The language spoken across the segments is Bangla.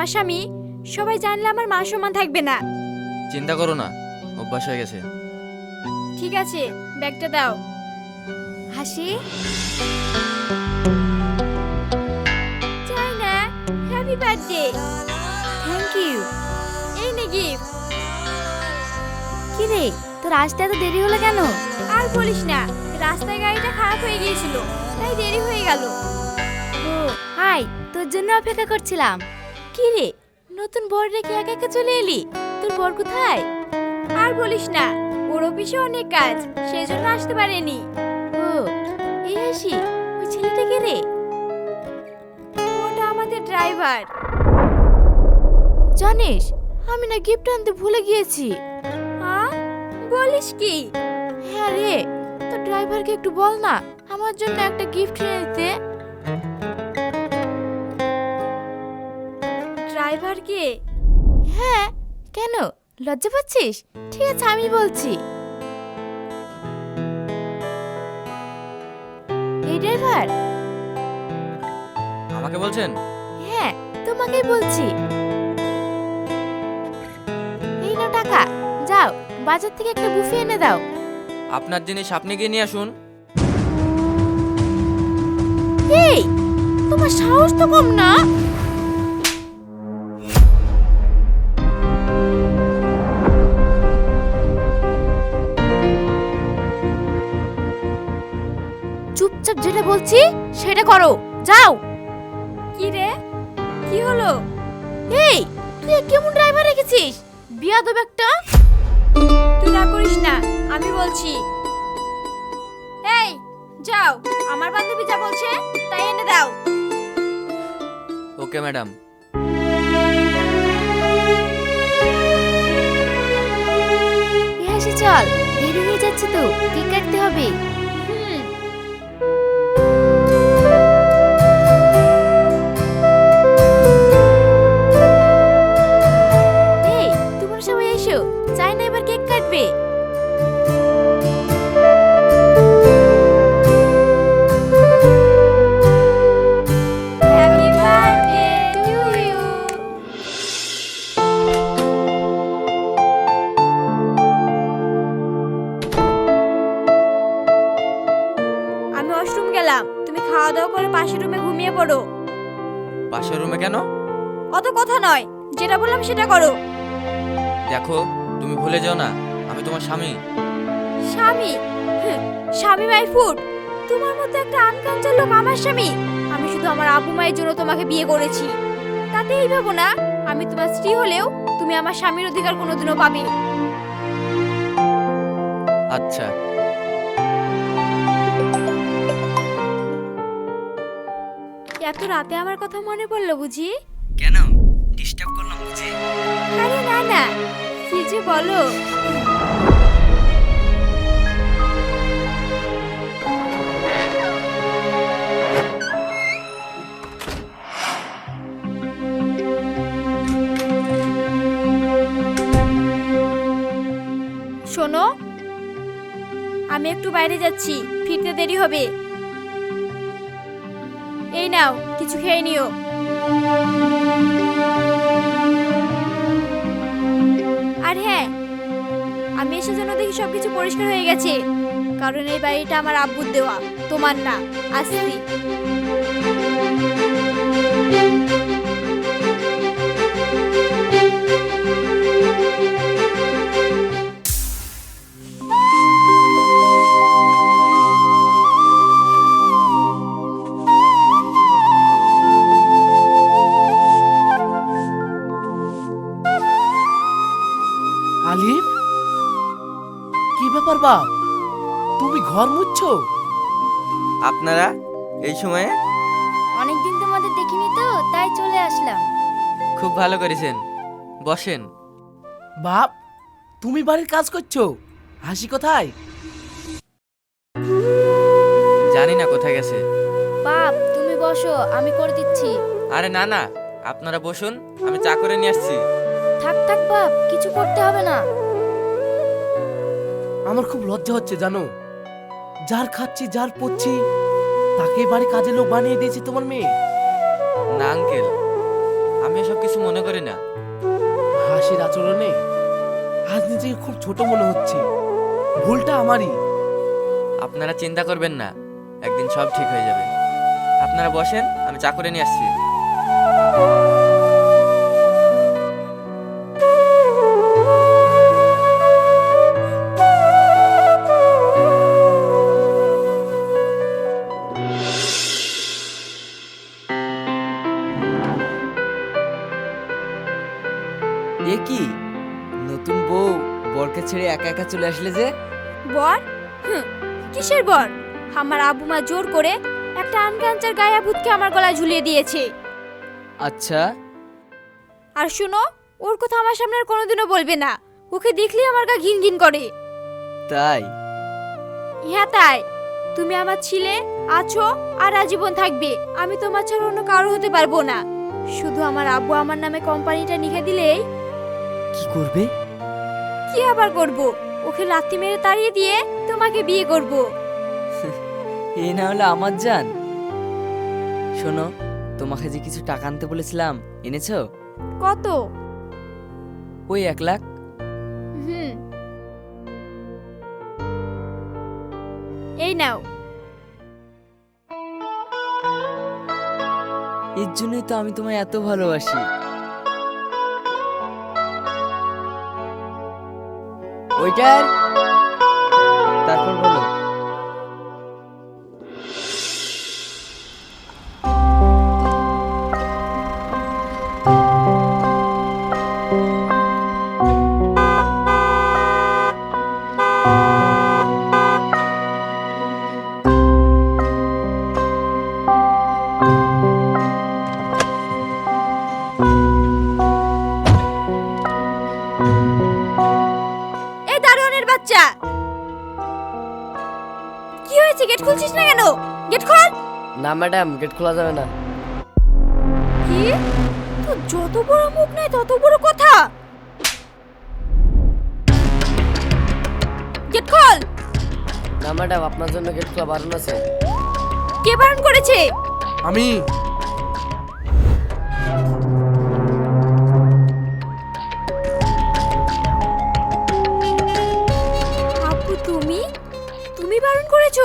আমার স্বামী সবাই জানলে আমার মা সম্মান থাকবে না। চিন্তা করো না অভ্যাস হয়ে গেছে। ঠিক আছে ব্যাগটা দাও। হাসি? চাই না হ্যাপি বার্থডে থ্যাংক ইউ এই নে গিফট কি রে তোর আসতে এত দেরি হলো কেন? আর বলিস না রাস্তায় গাড়িটা খারাপ হয়ে গিয়েছিল তাই দেরি হয়ে গেল। ও হাই তোর জন্য অপেক্ষা করছিলাম। কি রে? নতুন বর রেখে একা একা চলে এলি? তোর বর কোথায়? আর বলিস না, ওর অফিসে অনেক কাজ, সেই জন্য আসতে পারেনি। ও, এই হাসি ওই ছেলেটা কে রে? ওটা আমাদের ড্রাইভার। জানিস, আমি না গিফট আনতে ভুলে গিয়েছি। হ্যাঁ বলিস কি? হ্যাঁ রে তো ড্রাইভারকে একটু বল না, আমার জন্য একটা গিফট এনে ড্রাইভারকে? হ্যাঁ কেন? লজ্জা পাচ্ছিস? ঠিক আছে আমি বলছি। এই ড্রাইভার। আমাকে বলছেন? হ্যাঁ তোমাকেই বলছি। এই নাও টাকা যাও বাজার থেকে একটা বুফে এনে দাও। আপনার জিনিস আপনি গিয়ে নিয়ে আসুন। এই তোমার সাহস তো কম না? বলছি সেটা করো। যাও। কি রে? কি হলো? এই তুই কেমন ড্রাইভার রেখেছিস? বিয়াদব একটা। তুই না করিস না আমি বলছি। এই যাও আমার বান্ধবী যা বলছে তাই এনে দাও। Okay madam. হাসি চল দেরি হয়ে যাচ্ছে তো কেক কাটতে হবে। ইউ আমি ওয়াশরুম গেলাম। তুমি খাওয়া দাওয়া করে পাশের রুমে ঘুমিয়ে পড়ো। পাশের রুমে কেন? অত কথা নয়। যেটা বললাম সেটা করো। দেখো তুমি ভুলে যাও না। আমি তোমার স্বামী। স্বামী? স্বামী মাই ফুড তোমার মতো একটা আনকাঞ্চার লোক আমার স্বামী। আমি শুধু আমার আবু মায়ের জন্য তোমাকে বিয়ে করেছি। তাতে এই ভাবো না আমি তোমার স্ত্রী হলেও তুমি আমার স্বামীর অধিকার কোনোদিনও পাবে। আচ্ছা। এত রাতে আমার কথা মনে পড়ল বুঝি? কেন? ডিস্টার্ব করলাম বুঝি? আরে না না। কি যে বলো? আমি একটু বাইরে যাচ্ছি। ফিরতে দেরি হবে। এই নাও, কিছু খেয়ে নিও। আর হ্যাঁ আমি এসে যেন দেখি সবকিছু পরিষ্কার হয়ে গেছে। কারণ এই বাড়িটা আমার আব্বুর দেওয়া, তোমার না আসছি করেছেন। বসেন। বাপ তুমি বাড়ির কাজ করছ। হাসি কোথায়? জানি না কোথায় গেছে। বাপ তুমি বসো আমি করে দিচ্ছি। আরে না না আপনারা বসুন আমি চা করে নিয়ে আসছি। থাক থাক বাপ কিছু করতে হবে না। আমার খুব লজ্জা হচ্ছে জানো। যার খাচ্ছি যার পড়ছি তাকে বাড়ি কাজে লোক বানিয়ে দিয়েছে তোমার মেয়ে। না আঙ্কেল। আমি এসব কিছু মনে করি না। হাসির আচরণে আজ নিজেকে খুব ছোট মনে হচ্ছে। ভুলটা আমারই। আপনারা চিন্তা করবেন না একদিন সব ঠিক হয়ে যাবে। আপনারা বসেন আমি চা করে নিয়ে আসছি। একা একা চলে আসলে যে? বর? হুম, কিসের বর? আমার আব্বু মা জোর করে একটা আনকাঞ্চার গায়া ভূতকে আমার গলায় ঝুলিয়ে দিয়েছে। আচ্ছা। আর শুনো ওর কথা আমার সামনে আর কোনোদিনও বলবে না। ওকে দেখলেই আমার গা ঘিন ঘিন করে। তাই? হ্যাঁ তাই। তুমি আমার ছিলে আছো আর আজীবন থাকবে। আমি তোমার ছাড়া অন্য কারও হতে পারব না। শুধু আমার আব্বু আমার নামে কোম্পানিটা লিখে দিলেই কি করবে? কি আবার করব? ওকে লাত্তি মেরে তাড়িয়ে দিয়ে তোমাকে বিয়ে করব। এ না হলে আমার জান। শোনো তোমাকে যে কিছু টাকা আনতে বলেছিলাম এনেছো? কত? ওই এক লাখ। হুম। এই নাও। এর জন্যই তো আমি তোমায় এত ভালোবাসি। ওইটার না ম্যাডাম গেট খোলা যাবে না। কি? তো যত বড় মুখ নাই তত বড় কথা। গেট খোল! না ম্যাডাম আপনার জন্য গেট খোলা বারণ আছে। কে বারণ করেছে? আমি। আপু তুমি? তুমি বারণ করেছ?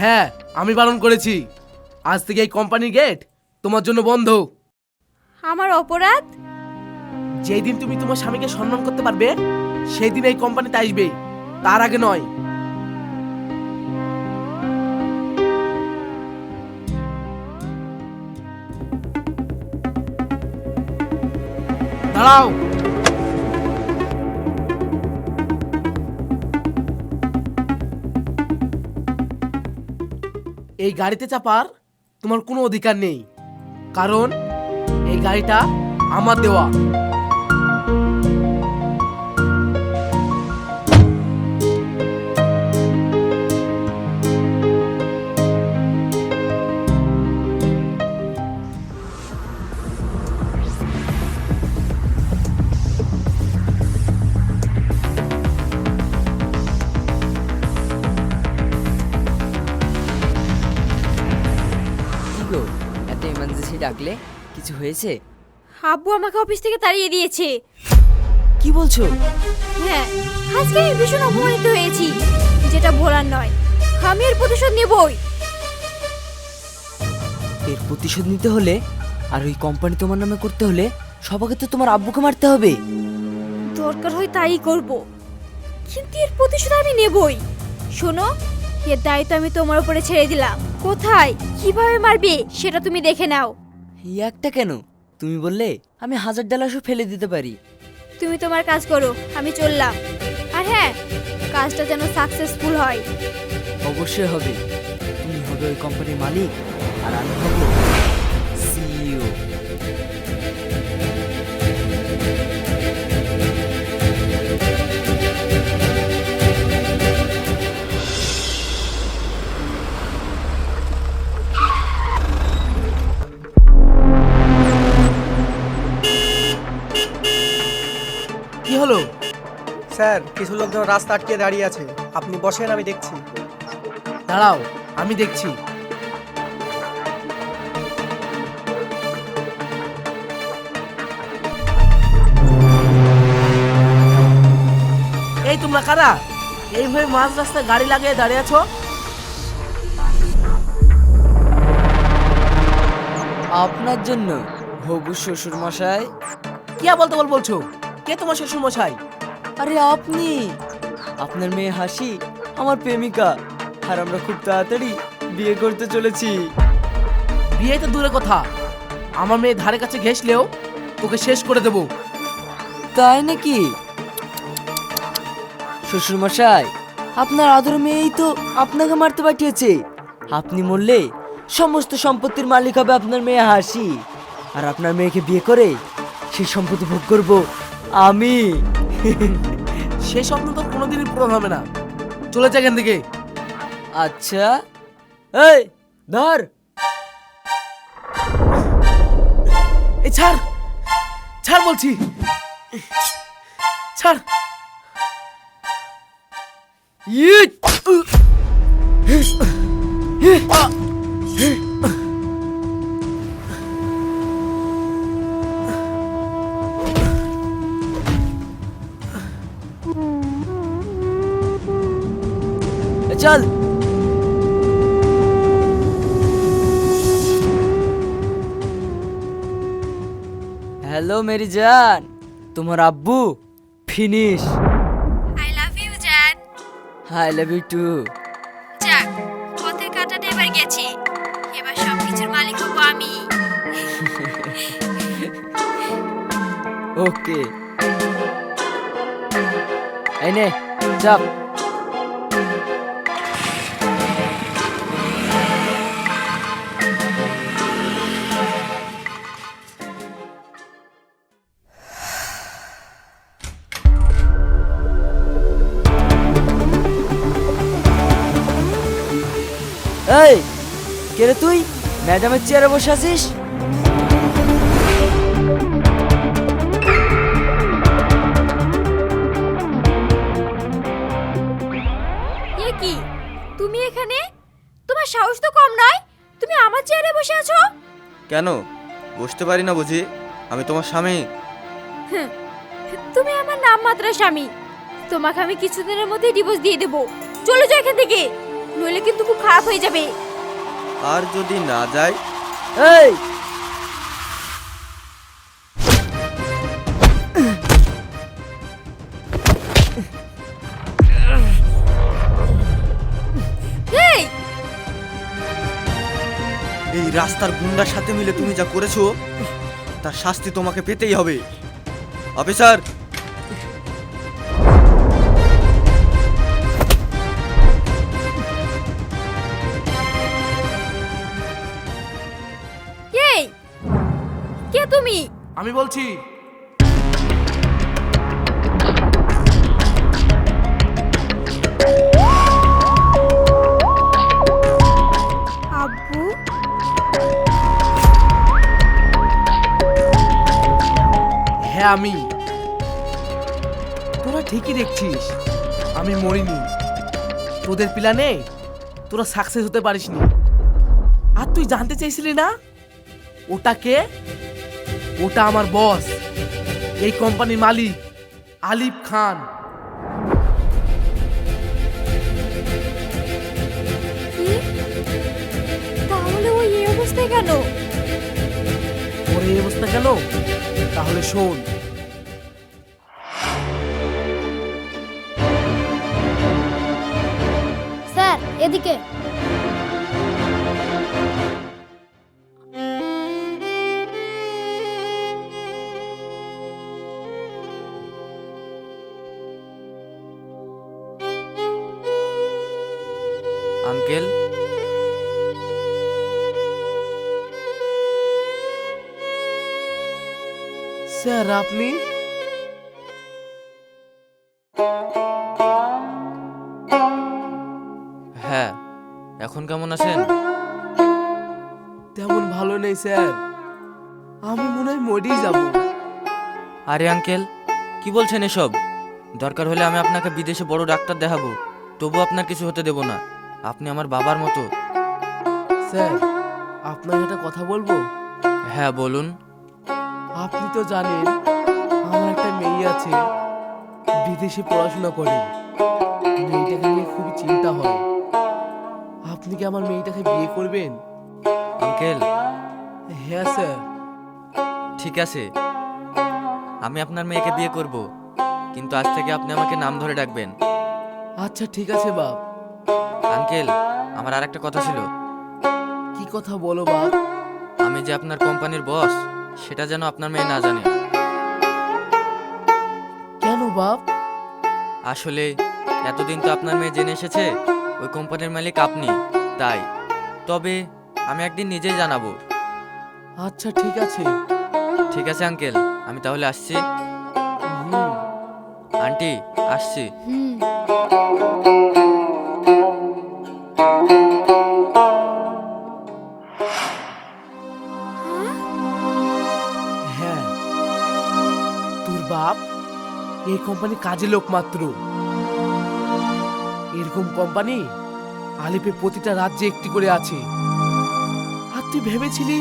হ্যাঁ আমি বারণ করেছি। আজ থেকে এই কোম্পানির গেট তোমার জন্য বন্ধ। আমার অপরাধ? যেই দিন তুমি তোমার স্বামীকে সম্মান করতে পারবে সেই দিন এই কোম্পানিতে আসবে। তার আগে নয়। দাঁড়াও। এই গাড়িতে চাপার তোমার কোনো অধিকার নেই। কারণ এই গাড়িটা আমার দেওয়া। ডাকলে কিছু হয়েছে? আব্বু আমাকে অফিস থেকে তাড়িয়ে দিয়েছে। কি বলছো? হ্যাঁ আজকে আমি ভীষণ অপমানিত হয়েছি যেটা ভোলার নয়। আমি এর প্রতিশোধ নেবই। এর প্রতিশোধ নিতে হলে আর ওই কোম্পানি তোমার নামে করতে হলে সবাকে তো তোমার আব্বুকে মারতে হবে। দরকার হয় তাই করব। কিন্তু এর প্রতিশোধ আমি নেবই। শোনো এর দায়িত্ব আমি তোমার উপরে ছেড়ে দিলাম। কোথায়? কীভাবে মারবে? সেটা তুমি দেখে নাও। একটা কেন? তুমি বললে আমি হাজার ডালাসও ফেলে দিতে পারি। তুমি তোমার কাজ করো আমি চললাম। আর হ্যাঁ কাজটা যেন সাকসেসফুল হয়। অবশ্যই হবে। তুমি হবে ওই কোম্পানির মালিক আর আমি হব কি হলো? স্যার কিছু লোকজন রাস্তা আটকে দাঁড়িয়ে আছে। আপনি বসেন আমি দেখছি। দাঁড়াও আমি দেখছি। এই তোমরা কারা? এইভাবে মাঝ রাস্তায় গাড়ি লাগিয়ে দাঁড়িয়ে আছো? আপনার জন্য ভবু শ্বশুর মশাই কি বলতে বল বলছো? কে তোমার শ্বশুর মশাই আরে আপনি। আপনার মেয়ে হাসি আমার প্রেমিকা। আর আমরা খুব তাড়াতাড়ি বিয়ে করতে চলেছি। বিয়ে তো দূরে কথা। আমার মেয়ে ধারে কাছে ঘেসলেও তোকে শেষ করে দেবো। তাই নাকি? শ্বশুর মশাই আপনার আদর মেয়েই তো আপনাকে মারতে পাঠিয়েছে। আপনি মরলে সমস্ত সম্পত্তির মালিক হবে আপনার মেয়ে হাসি। আর আপনার মেয়েকে বিয়ে করে সেই সম্পত্তি ভোগ করব আমি। সে স্বপ্ন তো কোনোদিনই পূরণ হবে না। চলে যা এখান থেকে আচ্ছা। এই, ধর। এই, ছাড়। ছাড় বলছি। ছাড়। ইট! চল। হ্যালো মেরি জান তোমার আব্বু ফিনিশ। আই লাভ ইউ জান আই লাভ ইউ টু যাক পথের কাটাতে এবার গেছি। এবার সব কিছুর মালিক হব আমি। ওকে এই নে চাপ। এই কে রে তুই? ম্যাডামের চেয়ারে বসে আছিস? এ কি? তুমি এখানে? তোমার সাহস তো কম নয়? তুমি আমার চেয়ারে বসে আছো? কেন? বসতে পারি না বুঝি। আমি তোমার স্বামী। তুমি আমার নাম মাত্র স্বামী। তোমাকে আমি কিছুদিনের মধ্যে ডিভোর্স দিয়ে দেবো। চলে যাও এখান থেকে। নইলে কিন্তু খুব খারাপ হয়ে যাবে। আর যদি না যাই এই! এই এই রাস্তার গুন্ডার সাথে মিলে তুমি যা করেছ তার শাস্তি তোমাকে পেতেই হবে। অফিসার! কে তুমি? আমি বলছি। আব্বু? হ্যাঁ আমি। তোরা ঠিকই দেখছিস আমি মরিনি। তোদের প্ল্যানে তোরা সাকসেস হতে পারিসনি। আর তুই জানতে চাইছিলি না? ওটা কে? ওটা আমার বস। এই কোম্পানির মালিক আলিফ খান। তাহলে ওই এই অবস্থায় কেন? ওর এই অবস্থা কেন? তাহলে শোন। স্যার এদিকে। আঙ্কেল? স্যার আপনি? হ্যাঁ এখন কেমন আছেন? তেমন ভালো নেই স্যার। আমি মনে হয় মরেই যাব। আরে আঙ্কেল কি বলছেন এসব? দরকার হলে আমি আপনাকে বিদেশে বড় ডাক্তার দেখাবো তবু আপনার কিছু হতে দেব না। আপনি আমার বাবার মতো। স্যার আপনার একটা কথা বলব? হ্যাঁ বলুন। আপনি তো জানেন আমার একটা মেয়ে আছে বিদেশে পড়াশোনা করে। মেয়েটাকে নিয়ে খুবই চিন্তা হয়। আপনি কি আমার মেয়েটাকে বিয়ে করবেন? আঙ্কেল। হ্যাঁ স্যার। ঠিক আছে। আমি আপনার মেয়েকে বিয়ে করব কিন্তু আজ থেকে আপনি আমাকে নাম ধরে ডাকবেন। আচ্ছা ঠিক আছে বাপ। আঙ্কেল আমার আর একটা কথা ছিল। কি কথা বলো বাপ আমি যে আপনার কোম্পানির বস সেটা যেন আপনার মেয়ে না জানে। কেন বাপ আসলে এতদিন তো আপনার মেয়ে জেনে এসেছে ওই কোম্পানির মালিক আপনি তাই। তবে আমি একদিন নিজেই জানাব। আচ্ছা ঠিক আছে। ঠিক আছে আঙ্কেল আমি তাহলে আসছি। হুম। আন্টি আসছি। হুম। কোম্পানি কাজে লোক মাত্র। এরকম কোম্পানি আলিপে প্রতিটা রাজ্যে একটি করে আছে। আর তুই ভেবেছিলি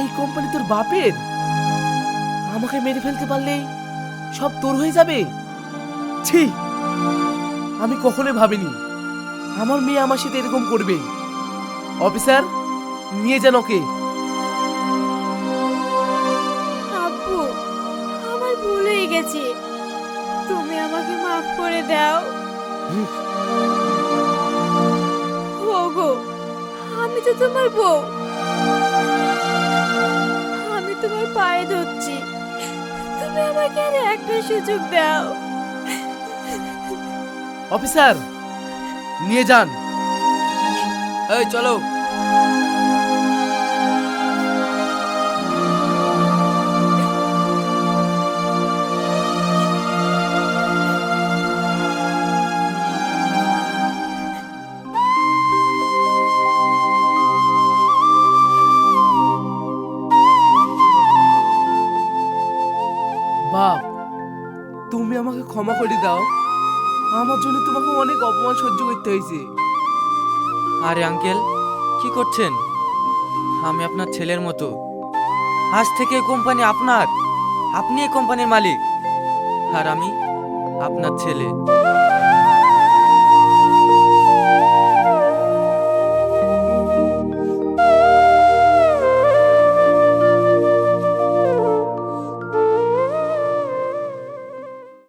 এই কোম্পানি তোর বাপের? আমাকে মেরে ফেলতে পারলে সব তোর হয়ে যাবে? ছি! আমি কখনোই ভাবিনি আমার মেয়ে আমার সাথে এরকম করবে। অফিসার, নিয়ে যান ওকে। দাও ওগো আমি তো তোমার বউ। আমি তোমার পায়ে ধরছি। তুমি আমাকে আর একটা সুযোগ দাও। অফিসার, নিয়ে যান। এই, চলো। আমাকে ক্ষমা করে দাও। আমার জন্য তোমাকে অনেক অপমান সহ্য করতে হয়েছে। আরে আঙ্কেল, কি করছেন? আমি আপনার ছেলের মতো। আজ থেকে কোম্পানি আপনার। আপনি এই কোম্পানির মালিক। আর আমি আপনার ছেলে।